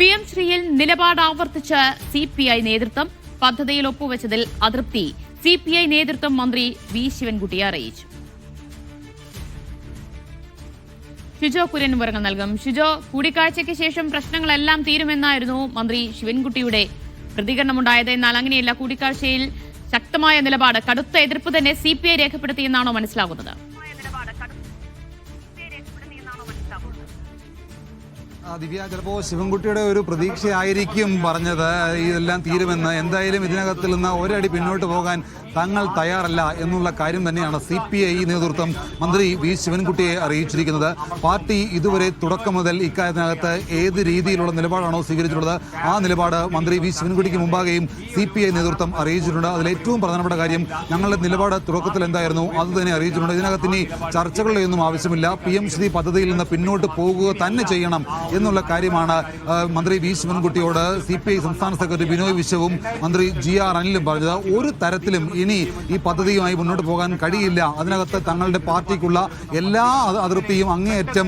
P M ശ്രീയിൽ നിലപാട് ആവർത്തിച്ച് C P I നേതൃത്വം പദ്ധതിയിൽ ഒപ്പുവെച്ചതിൽ അതൃപ്തി. സി പി ഐ നേതൃത്വം മന്ത്രി വി ശിവൻകുട്ടിയെ അറിയിച്ചു. ഷിജോ കുര്യൻ വിവരങ്ങൾ നൽകും. ഷിജോ കൂടിക്കാഴ്ചയ്ക്ക് ശേഷം പ്രശ്നങ്ങളെല്ലാം തീരുമെന്നായിരുന്നു മന്ത്രി ശിവൻകുട്ടിയുടെ പ്രതികരണമുണ്ടായത്. എന്നാൽ അങ്ങനെയല്ല കൂടിക്കാഴ്ചയിൽ ശക്തമായ നിലപാട് കടുത്ത എതിർപ്പ് തന്നെ സി പി ഐ രേഖപ്പെടുത്തിയെന്നാണോ മനസ്സിലാകുന്നത്? ദിവ്യ ചിലപ്പോൾ ശിവൻകുട്ടിയുടെ ഒരു പ്രതീക്ഷയായിരിക്കും പറഞ്ഞത്. ഇതെല്ലാം തീരുമെന്ന്. എന്തായാലും ഇതിനകത്തിൽ നിന്ന് ഒരടി പിന്നോട്ട് പോകാൻ തങ്ങൾ തയ്യാറല്ല എന്നുള്ള കാര്യം തന്നെയാണ് സി പി ഐ നേതൃത്വം മന്ത്രി വി ശിവൻകുട്ടിയെ അറിയിച്ചിരിക്കുന്നത്. പാർട്ടി ഇതുവരെ തുടക്കം മുതൽ ഇക്കാര്യത്തിനകത്ത് ഏത് രീതിയിലുള്ള നിലപാടാണോ സ്വീകരിച്ചിട്ടുള്ളത് ആ നിലപാട് മന്ത്രി വി ശിവൻകുട്ടിക്ക് മുമ്പാകെയും സി പി ഐ നേതൃത്വം അറിയിച്ചിട്ടുണ്ട്. അതിൽ ഏറ്റവും പ്രധാനപ്പെട്ട കാര്യം ഞങ്ങളുടെ നിലപാട് തുടക്കത്തിൽ എന്തായിരുന്നു അത് തന്നെ അറിയിച്ചിട്ടുണ്ട്. ഇതിനകത്ത് ഇനി ചർച്ചകളിലൊന്നും ആവശ്യമില്ല. പി എം ശ്രീ പദ്ധതിയിൽ നിന്ന് പിന്നോട്ട് പോകുക തന്നെ ചെയ്യണം എന്നുള്ള കാര്യമാണ് മന്ത്രി വി ശിവൻകുട്ടിയോട് സി പി ഐ സംസ്ഥാന സെക്രട്ടറി ബിനോയ് വിശ്വവും മന്ത്രി ജി ആർ അനിലും പറഞ്ഞത്. ഒരു തരത്തിലും ഇനി ഈ പദ്ധതിയുമായി മുന്നോട്ട് പോകാൻ കഴിയില്ല. അതിനകത്ത് തങ്ങളുടെ പാർട്ടിക്കുള്ള എല്ലാ അതൃപ്തിയും അങ്ങേയറ്റം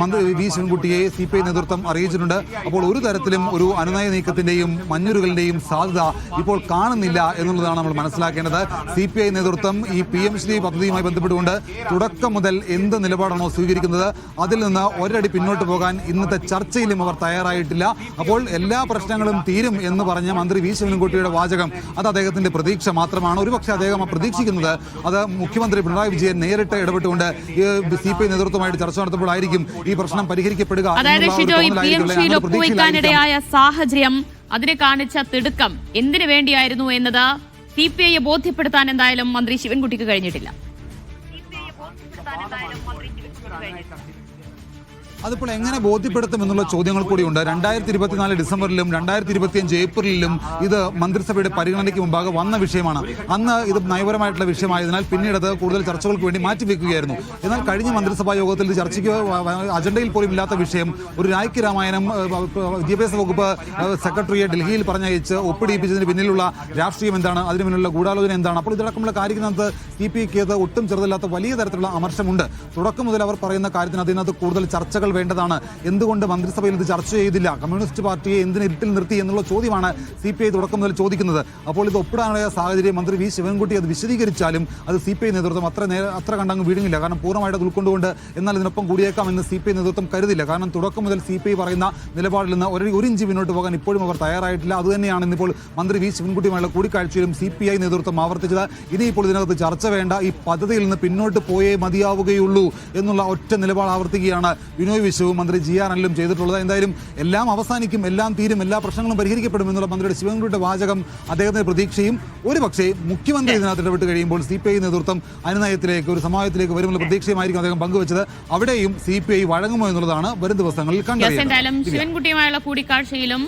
മന്ത്രി വി ശിവൻകുട്ടിയെ സി പി ഐ നേതൃത്വം അറിയിച്ചിട്ടുണ്ട്. അപ്പോൾ ഒരു തരത്തിലും ഒരു അനുനയ നീക്കത്തിന്റെയും മഞ്ഞുരുകളുടെയും സാധ്യത ഇപ്പോൾ കാണുന്നില്ല എന്നുള്ളതാണ് നമ്മൾ മനസ്സിലാക്കേണ്ടത്. സി പി ഐ നേതൃത്വം ഈ പി എം ശ്രീ പദ്ധതിയുമായി ബന്ധപ്പെട്ടുകൊണ്ട് തുടക്കം മുതൽ എന്ത് നിലപാടാണോ സ്വീകരിക്കുന്നത് അതിൽ നിന്ന് ഒരടി പിന്നോട്ട് പോകാൻ ഇന്നത്തെ ചർച്ചയിലും അവർ തയ്യാറായിട്ടില്ല. അപ്പോൾ എല്ലാ പ്രശ്നങ്ങളും തീരും എന്ന് പറഞ്ഞ മന്ത്രി വി ശിവൻകുട്ടിയുടെ വാചകം അത് അദ്ദേഹത്തിന്റെ പ്രതീക്ഷ മാത്രമാണ്. ഒരുപക്ഷെ അദ്ദേഹം പ്രതീക്ഷിക്കുന്നത് അത് മുഖ്യമന്ത്രി പിണറായി വിജയൻ നേരിട്ട് ഇടപെട്ടുകൊണ്ട് സി പി ഐ നേതൃത്വമായിട്ട് ചർച്ച നടത്തുമ്പോഴായിരിക്കും ഈ പ്രശ്നം പരിഹരിക്കപ്പെടുക അതായത് ഷിജോ പി എം. ഒപ്പുവയ്ക്കാനിടയായ സാഹചര്യം അതിനെ കാണിച്ച തിടുക്കം എന്തിനു വേണ്ടിയായിരുന്നു എന്നത് സി പി ഐയെ ബോധ്യപ്പെടുത്താൻ എന്തായാലും മന്ത്രി ശിവൻകുട്ടിക്ക് കഴിഞ്ഞിട്ടില്ല. അതിപ്പോൾ എങ്ങനെ ബോധ്യപ്പെടുത്തും എന്നുള്ള ചോദ്യങ്ങൾ കൂടിയുണ്ട്. രണ്ടായിരത്തി ഇരുപത്തിനാല് ഡിസംബറിലും രണ്ടായിരത്തി ഇരുപത്തിയഞ്ച് ഏപ്രിലിലും ഇത് മന്ത്രിസഭയുടെ പരിഗണനയ്ക്ക് മുമ്പാകെ വന്ന വിഷയമാണ്. അന്ന് ഇത് നയപരമായിട്ടുള്ള വിഷയമായതിനാൽ പിന്നീട് അത് കൂടുതൽ ചർച്ചകൾക്ക് വേണ്ടി മാറ്റിവെക്കുകയായിരുന്നു എന്നാൽ കഴിഞ്ഞ മന്ത്രിസഭാ യോഗത്തിൽ ചർച്ചയ്ക്ക് അജണ്ടയിൽ പോലും ഇല്ലാത്ത വിഷയം ഒരു രായ്ക്ക് രാമായണം വിദ്യാഭ്യാസ വകുപ്പ് സെക്രട്ടറിയെ ഡൽഹിയിൽ പറഞ്ഞയച്ച് ഒപ്പിടിയിപ്പിച്ചതിന് പിന്നിലുള്ള രാഷ്ട്രീയം എന്താണ്? അതിന് പിന്നിലുള്ള ഗൂഢാലോചന എന്താണ്? അപ്പോൾ ഇതടക്കമുള്ള കാര്യത്തിനകത്ത് ഇ പി ഒട്ടും ചെറുതല്ലാത്ത വലിയ തരത്തിലുള്ള അമർശമുണ്ട്. തുടക്കം മുതൽ അവർ പറയുന്ന കാര്യത്തിന് അതിനകത്ത് കൂടുതൽ ചർച്ചകൾ വേണ്ടതാണ്. എന്തുകൊണ്ട് മന്ത്രിസഭയിൽ ഇത് ചർച്ച ചെയ്തില്ല? കമ്മ്യൂണിസ്റ്റ് പാർട്ടിയെ എന്തിന് ഇരുട്ടിൽ നിർത്തി എന്നുള്ള ചോദ്യമാണ് സി പി ഐ തുടക്കം മുതൽ ചോദിക്കുന്നത്. അപ്പോൾ ഇത് ഒപ്പിടാനുള്ള സാഹചര്യം മന്ത്രി വി ശിവൻകുട്ടി അത് വിശദീകരിച്ചാലും അത് സി പി ഐ നേതൃത്വം അത്ര അത്ര കണ്ടങ്ങ് വീഴുന്നില്ല. കാരണം പൂർണമായിട്ട് ഉൾക്കൊണ്ടുകൊണ്ട് എന്നാൽ ഇതിനൊപ്പം കൂടിയേക്കാം എന്ന് സി പി ഐ നേതൃത്വം കരുതില്ല. കാരണം തുടക്കം മുതൽ സി പി ഐ പറയുന്ന നിലപാടിൽ നിന്ന് ഒരു ഒരു ഇഞ്ച് മുന്നോട്ട് പോകാൻ ഇപ്പോഴും അവർ തയ്യാറായിട്ടില്ല. അതുതന്നെയാണ് ഇന്നിപ്പോൾ മന്ത്രി വി ശിവൻകുട്ടിയുമായുള്ള കൂടിക്കാഴ്ചയിലും സി പി ഐ നേതൃത്വം ആവർത്തിച്ചത്. ഇനിയിപ്പോൾ ഇതിനകത്ത് ചർച്ച വേണ്ട. ഈ പദ്ധതിയിൽ നിന്ന് പിന്നോട്ട് പോയേ മതിയാവുകയുള്ളൂ എന്നുള്ള ഒറ്റ നിലപാട് ആവർത്തിക്കുകയാണ് ബിനോയ് വിശ്വവും മന്ത്രി ജി ആർ അനിലും ചെയ്തിട്ടുള്ളത്. എന്തായാലും എല്ലാം അവസാനിക്കും എല്ലാം തീരും എല്ലാ പ്രശ്നങ്ങളും പരിഹരിക്കപ്പെടും എന്നുള്ള മന്ത്രിയുടെ ശിവൻകുട്ടിയുടെ വാചകം അദ്ദേഹത്തിന്റെ പ്രതീക്ഷയും ഒരു പക്ഷേ മുഖ്യമന്ത്രി ഇതിനകത്ത് ഇടപെട്ട് കഴിയുമ്പോൾ സി പി ഐ നേതൃത്വം അനുനയത്തിലേക്ക് ഒരു സമാജത്തിലേക്ക് വരുമെന്ന പ്രതീക്ഷയുമായിരിക്കും അദ്ദേഹം പങ്കുവച്ചത്. അവിടെയും സി പി ഐ വഴങ്ങുമോ എന്നുള്ളതാണ് വരും ദിവസങ്ങളിൽ കണ്ടത് ശിവൻകുട്ടിയുമായുള്ള കൂടിക്കാഴ്ചയിലും